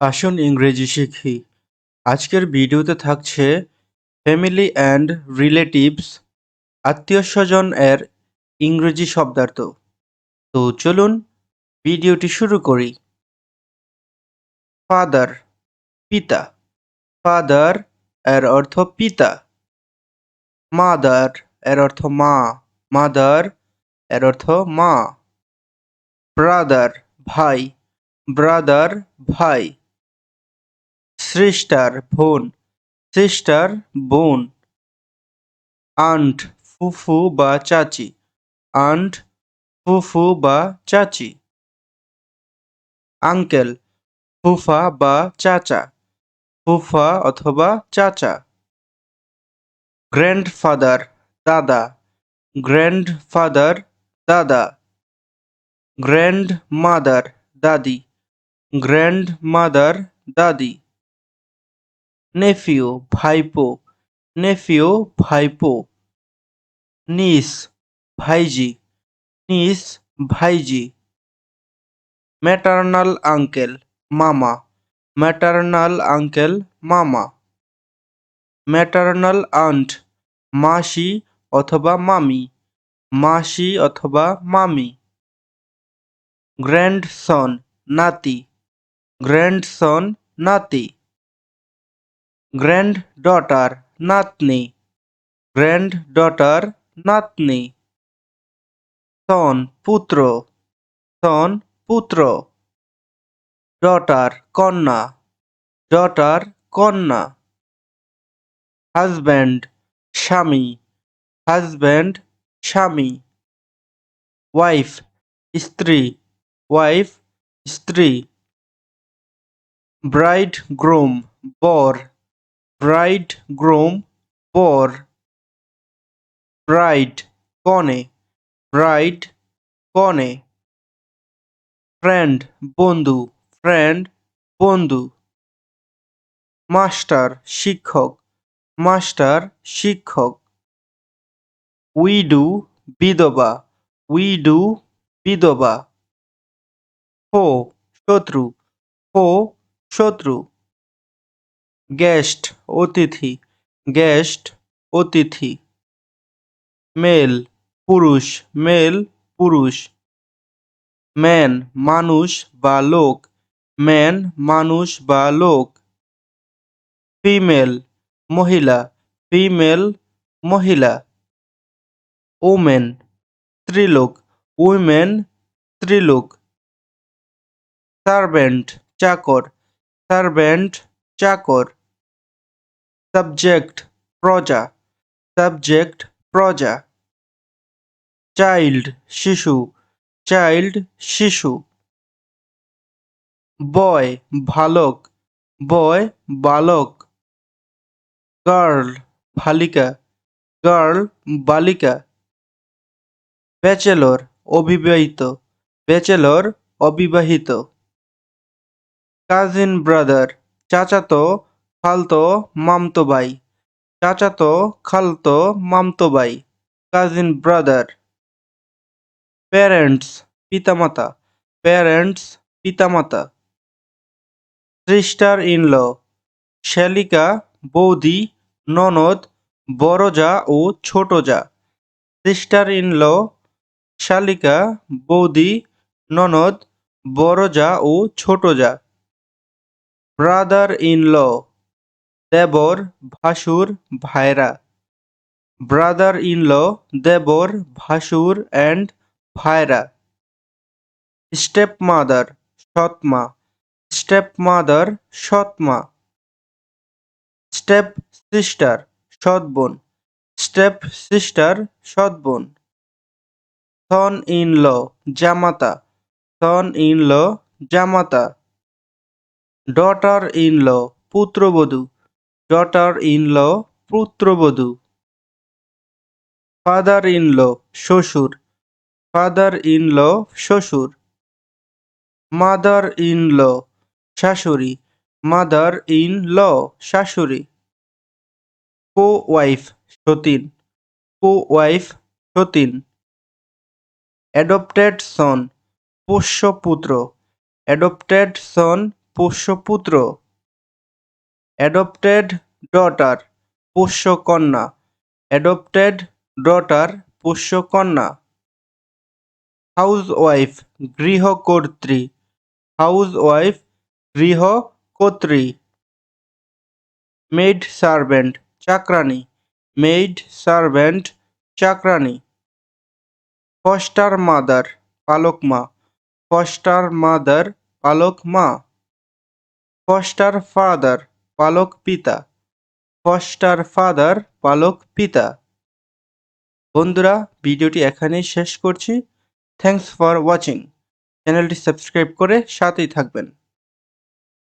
আসুন ইংরেজি শিখি। আজকের ভিডিওতে থাকছে ফ্যামিলি অ্যান্ড রিলেটিভস আত্মীয় স্বজন এর ইংরেজি শব্দার্থ। তো চলুন ভিডিওটি শুরু করি। ফাদার, পিতা। ফাদার এর অর্থ পিতা। মাদার এর অর্থ মা। মাদার এর অর্থ মা। ব্রাদার, ভাই। ব্রাদার, ভাই। সিস্টার বোন সিস্টার বোন। আন্ট, ফুফু বা চাচি। আন্ট, ফুফু বা চাচি। আঙ্কেল, ফুফা বা চাচা। ফুফা অথবা চাচা। গ্র্যান্ডফাদার, দাদা। গ্র্যান্ডফাদার, দাদা। গ্র্যান্ড মাদার দাদি। গ্র্যান্ড মাদার দাদি। নেফিও ভাইপো নেফিও ভাইপো, নিস ভাইজি নিস ভাইজি। ম্যাটার্নাল আঙ্কেল, মামা। ম্যাটার্নাল আঙ্কেল, মামা। ম্যাটার্নাল আন্ট, মাসি অথবা মামি। মাসি অথবা মামি। গ্র্যান্ডসন, নাতি। গ্র্যান্ডসন, নাতি। গ্র্যান্ড ডটার নাতনি গ্র্যান্ড ডটার নাতনি সন পুত্র সন পুত্র ডটার কন্যা ডটার কন্যা হাজব্যান্ড স্বামী হাজব্যান্ড স্বামী ওয়াইফ স্ত্রী ওয়াইফ স্ত্রী ব্রাইড গ্রুম বর ব্রাইড গ্রুম বর ব্রাইড কনে ব্রাইড কনে ফ্রেন্ড, বন্ধু ফ্রেন্ড, বন্ধু। মাস্টার, শিক্ষক মাস্টার, শিক্ষক। উইডু বিধবা উইডু বিধবা। ফো শত্রু ফো শত্রু। গেস্ট অতিথি গেস্ট অতিথি। মেল, পুরুষ মেল, পুরুষ। ম্যান, মানুষ বা লোক। ম্যান, মানুষ বা লোক। ফিমেল, মহিলা। ফিমেল, মহিলা। ওমেন স্ত্রীলোক উইমেন স্ত্রীলোক সার্ভেন্ট, চাকর। সার্ভেন্ট, চাকর। সাবজেক্ট প্রজা সাবজেক্ট প্রজা। চাইল্ড, শিশু চাইল্ড, শিশু। বয়, ভালক, বয়, বালক। গার্ল বালিকা গার্ল, বালিকা। ব্যাচেলর, অবিবাহিত ব্যাচেলর, অবিবাহিত। কাজিন ব্রাদার, চাচাতো খালতো মামতো ভাই। চাচাতো খালতো মামতো ভাই। Cousin brother. প্যারেন্টস পিতামাতা। প্যারেন্টস পিতামাতা। Sister in law. শ্যালিকা বৌদি, ননদ বড় যা ও ছোট যা সিস্টার ইন ল। শালিকা বৌদি, ননদ বড় যা ও ছোট যা ব্রাদার ইন ল। দেবর ভাসুর ভাইরা। ব্রাদার ইন ল দেবর ভাসুর অ্যান্ড ভাইরা। স্টেপ মাদার সৎমা। স্টেপ মাদার সৎমা। স্টেপ সিস্টার সৎ বোন স্টেপ সিস্টার সৎ বোন সন ইন ল জামাতা। সন ইন ল জামাতা। ডটার ইন ল পুত্রবধূ। ডটার ইন ল পুত্রবধূ। ফাদার ইন ল শ্বশুর। ফাদার ইন ল শ্বশুর। মাদার ইন ল শাশুড়ি। মাদার ইন ল শাশুড়ি। কো ওয়াইফ সতীন। কো ওয়াইফ সতীন। অ্যাডপ্টেড সন পোষ্য পুত্র অ্যাডপ্টেড সন পোষ্যপুত্র। অ্যাডপ্টেড ডটার পোষ্যকন্যা অ্যাডপ্টেড ডটার পোষ্যকন্যা হাউসওয়াইফ গৃহকর্ত্রী হাউসওয়াইফ গৃহকর্ত্রী মেড সার্ভেন্ট চাকরানি মেড সার্ভেন্ট চাকরানি ফস্টার মাদার পালক মা ফস্টার মাদার পালক মা ফস্টার ফাদার পালক পিতা। ফস্টার ফাদার, পালক পিতা। বন্ধুরা, ভিডিওটি এখানেই শেষ করছি। Thanks for watching. চ্যানেলটি সাবস্ক্রাইব করে সাথেই থাকবেন।